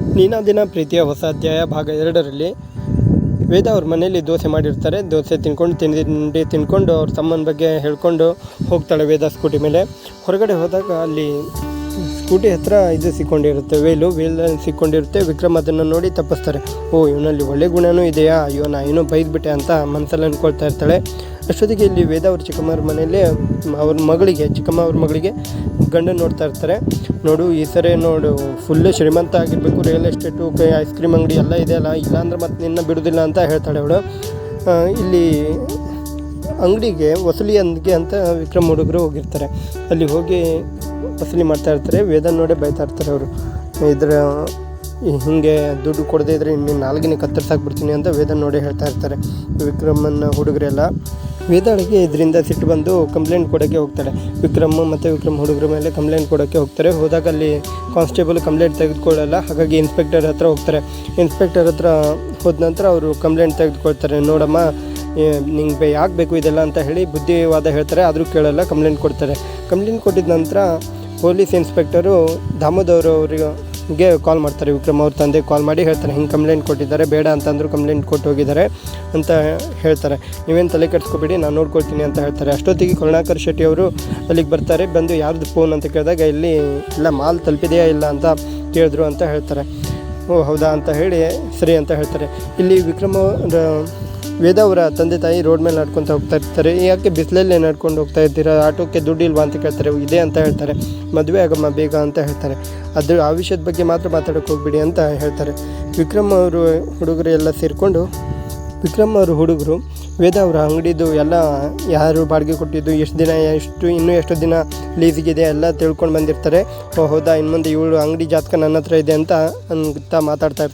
ನೀನಾದಿನ ಪ್ರೀತಿಯ ಹೊಸ ಅಧ್ಯಾಯ ಭಾಗ ಎರಡರಲ್ಲಿ ವೇದ ಅವ್ರ ಮನೆಯಲ್ಲಿ ದೋಸೆ ಮಾಡಿರ್ತಾರೆ. ದೋಸೆ ತಿನ್ಕೊಂಡು, ತಿಂಡಿ ತಿನ್ಕೊಂಡು ಅವ್ರ ತಮ್ಮನ ಬಗ್ಗೆ ಹೇಳ್ಕೊಂಡು ಹೋಗ್ತಾಳೆ ವೇದ ಸ್ಕೂಟಿ ಮೇಲೆ. ಹೊರಗಡೆ ಹೋದಾಗ ಅಲ್ಲಿ ಸ್ಕೂಟಿ ಹತ್ರ ಇದು ಸಿಕ್ಕೊಂಡಿರುತ್ತೆ ವೇಲು ವೇಲ್ ಸಿಕ್ಕೊಂಡಿರುತ್ತೆ. ವಿಕ್ರಮ್ ಅದನ್ನು ನೋಡಿ ತಪ್ಪಿಸ್ತಾರೆ. ಓ, ಇವನಲ್ಲಿ ಒಳ್ಳೆ ಗುಣನೂ ಇದೆಯಾ? ಅಯ್ಯೋ, ನಾ ಏನೋ ಬೈದ್ಬಿಟ್ಟೆ ಅಂತ ಮನಸ್ಸಲ್ಲಿ ಅಂದ್ಕೊಳ್ತಾ ಇರ್ತಾಳೆ. ಅಷ್ಟೊತ್ತಿಗೆ ಇಲ್ಲಿ ವೇದ ಅವ್ರ ಚಿಕ್ಕಮ್ಮವ್ರ ಮನೆಯಲ್ಲಿ ಅವ್ರ ಮಗಳಿಗೆ, ಚಿಕ್ಕಮ್ಮ ಅವ್ರ ಮಗಳಿಗೆ ಗಂಡನ ನೋಡ್ತಾ ಇರ್ತಾರೆ. ನೋಡು, ಈ ಸರಿ ನೋಡು ಫುಲ್ಲು ಶ್ರೀಮಂತ ಆಗಿರಬೇಕು ರಿಯಲ್ ಎಸ್ಟೇಟು ಐಸ್ ಕ್ರೀಮ್ ಅಂಗಡಿ ಎಲ್ಲ ಇದೆಯಲ್ಲ ಇಲ್ಲಾಂದ್ರೆ ಮತ್ತೆ ನಿನ್ನ ಬಿಡೋದಿಲ್ಲ ಅಂತ ಹೇಳ್ತಾಳೆ ಅವಳು. ಇಲ್ಲಿ ಅಂಗಡಿಗೆ ವಸೂಲಿ ಅಂದಿಗೆ ಅಂತ ವಿಕ್ರಮ್ ಹುಡುಗರು ಹೋಗಿರ್ತಾರೆ. ಅಲ್ಲಿ ಹೋಗಿ ವಸೂಲಿ ಮಾಡ್ತಾ ಇರ್ತಾರೆ ವೇದ ನೋಡೇ ಬೈತಾ ಇರ್ತಾರೆ ಅವರು. ಇದರ ಹಿಂಗೆ ದುಡ್ಡು ಕೊಡದೇ ಇದ್ರೆ ಇನ್ನು ನಾಲ್ಗಿನ ಕತ್ತರಿಸಾಕ್ಬಿಡ್ತೀನಿ ಅಂತ ವೇದ ನೋಡಿ ಹೇಳ್ತಾ ಇರ್ತಾರೆ. ವಿಕ್ರಮನ ಹುಡುಗರೆಲ್ಲ. ವೇದಾಳಿಗೆ ಇದರಿಂದ ಸಿಟ್ಟು ಬಂದು ಕಂಪ್ಲೇಂಟ್ ಕೊಡೋಕ್ಕೆ ಹೋಗ್ತಾಳೆ. ವಿಕ್ರಮ್ ಮತ್ತು ವಿಕ್ರಮ್ ಹುಡುಗರ ಮೇಲೆ ಕಂಪ್ಲೇಂಟ್ ಕೊಡೋಕ್ಕೆ ಹೋಗ್ತಾರೆ. ಹೋದಾಗ ಅಲ್ಲಿ ಕಾನ್ಸ್ಟೇಬಲ್ ಕಂಪ್ಲೇಂಟ್ ತೆಗೆದುಕೊಳ್ಳಲ್ಲ. ಹಾಗಾಗಿ ಇನ್ಸ್ಪೆಕ್ಟರ್ ಹತ್ರ ಹೋಗ್ತಾರೆ. ಇನ್ಸ್ಪೆಕ್ಟರ್ ಹತ್ರ ಹೋದ ನಂತರ ಅವರು ಕಂಪ್ಲೇಂಟ್ ತೆಗೆದುಕೊಳ್ತಾರೆ. ನೋಡಮ್ಮ ನಿಂಗೆ ಯಾಕೆ ಬೇಕು ಇದೆಲ್ಲ ಅಂತ ಹೇಳಿ ಬುದ್ಧಿವಾದ ಹೇಳ್ತಾರೆ. ಆದರೂ ಕೇಳಲ್ಲ, ಕಂಪ್ಲೇಂಟ್ ಕೊಡ್ತಾರೆ. ಕಂಪ್ಲೇಂಟ್ ಕೊಟ್ಟಿದ ನಂತರ ಪೊಲೀಸ್ ಇನ್ಸ್ಪೆಕ್ಟರು ದಾಮೋದರ್ ಅವರಿಗೆ ಕಾಲ್ ಮಾಡ್ತಾರೆ. ವಿಕ್ರಮ್ ಅವ್ರ ತಂದೆ ಕಾಲ್ ಮಾಡಿ ಹೇಳ್ತಾರೆ, ಹಿಂಗೆ ಕಂಪ್ಲೇಂಟ್ ಕೊಟ್ಟಿದ್ದಾರೆ, ಬೇಡ ಅಂತಂದ್ರು ಕಂಪ್ಲೇಂಟ್ ಕೊಟ್ಟು ಹೋಗಿದ್ದಾರೆ ಅಂತ ಹೇಳ್ತಾರೆ. ನೀವೇನು ತಲೆ ಕೆಡಿಸ್ಕೊಬೇಡಿ, ನಾನು ನೋಡ್ಕೊಳ್ತೀನಿ ಅಂತ ಹೇಳ್ತಾರೆ. ಅಷ್ಟೊತ್ತಿಗೆ ಕರುಣಾಕರ್ ಶೆಟ್ಟಿ ಅವರು ಅಲ್ಲಿಗೆ ಬರ್ತಾರೆ. ಬಂದು ಯಾರ್ದು ಫೋನ್ ಅಂತ ಕೇಳಿದಾಗ ಇಲ್ಲಿ, ಇಲ್ಲ, ಮಾಲ್ ತಲುಪಿದೆಯಾ ಇಲ್ಲ ಅಂತ ಕೇಳಿದ್ರು ಅಂತ ಹೇಳ್ತಾರೆ. ಓ, ಹೌದಾ ಅಂತ ಹೇಳಿ, ಸರಿ ಅಂತ ಹೇಳ್ತಾರೆ. ಇಲ್ಲಿ ವಿಕ್ರಮ ವೇದ ಅವರ ತಂದೆ ತಾಯಿ ರೋಡ್ ಮೇಲೆ ನಡ್ಕೊತ ಹೋಗ್ತಾ ಇರ್ತಾರೆ. ಯಾಕೆ ಬಿಸಿಲಲ್ಲೇ ನಡ್ಕೊಂಡು ಹೋಗ್ತಾ ಇರ್ತೀರಾ ಆಟೋಕ್ಕೆ ದುಡ್ಡು ಇಲ್ವಾ ಅಂತ ಕೇಳ್ತಾರೆ. ಇದೆ ಅಂತ ಹೇಳ್ತಾರೆ. ಮದುವೆ ಆಗಮ್ಮ, ಬೇಗ ಅಂತ ಹೇಳ್ತಾರೆ. ಅದ್ರ ಆ ವಿಷಯದ ಬಗ್ಗೆ ಮಾತ್ರ ಮಾತಾಡೋಕೆ ಹೋಗ್ಬಿಡಿ ಅಂತ ಹೇಳ್ತಾರೆ. ವಿಕ್ರಮ್ ಅವರು ಹುಡುಗರು ಎಲ್ಲ ಸೇರಿಕೊಂಡು ವಿಕ್ರಮ್ ಅವರು ಹುಡುಗರು ವೇದ ಅವರ ಅಂಗಡಿದು ಎಲ್ಲ ಯಾರು ಬಾಡಿಗೆ ಕೊಟ್ಟಿದ್ದು, ಎಷ್ಟು ದಿನ, ಎಷ್ಟು, ಇನ್ನೂ ಎಷ್ಟು ದಿನ ಲೀಸಿಗಿದೆ ಎಲ್ಲ ತಿಳ್ಕೊಂಡು ಬಂದಿರ್ತಾರೆ. ಓ ಹೌದಾ? ಇನ್ನು ಮುಂದೆ ಇವಳು ಅಂಗಡಿ ಜಾತಕ ನನ್ನ ಹತ್ರ ಇದೆ ಅಂತ ಅಂತ ಮಾತಾಡ್ತಾ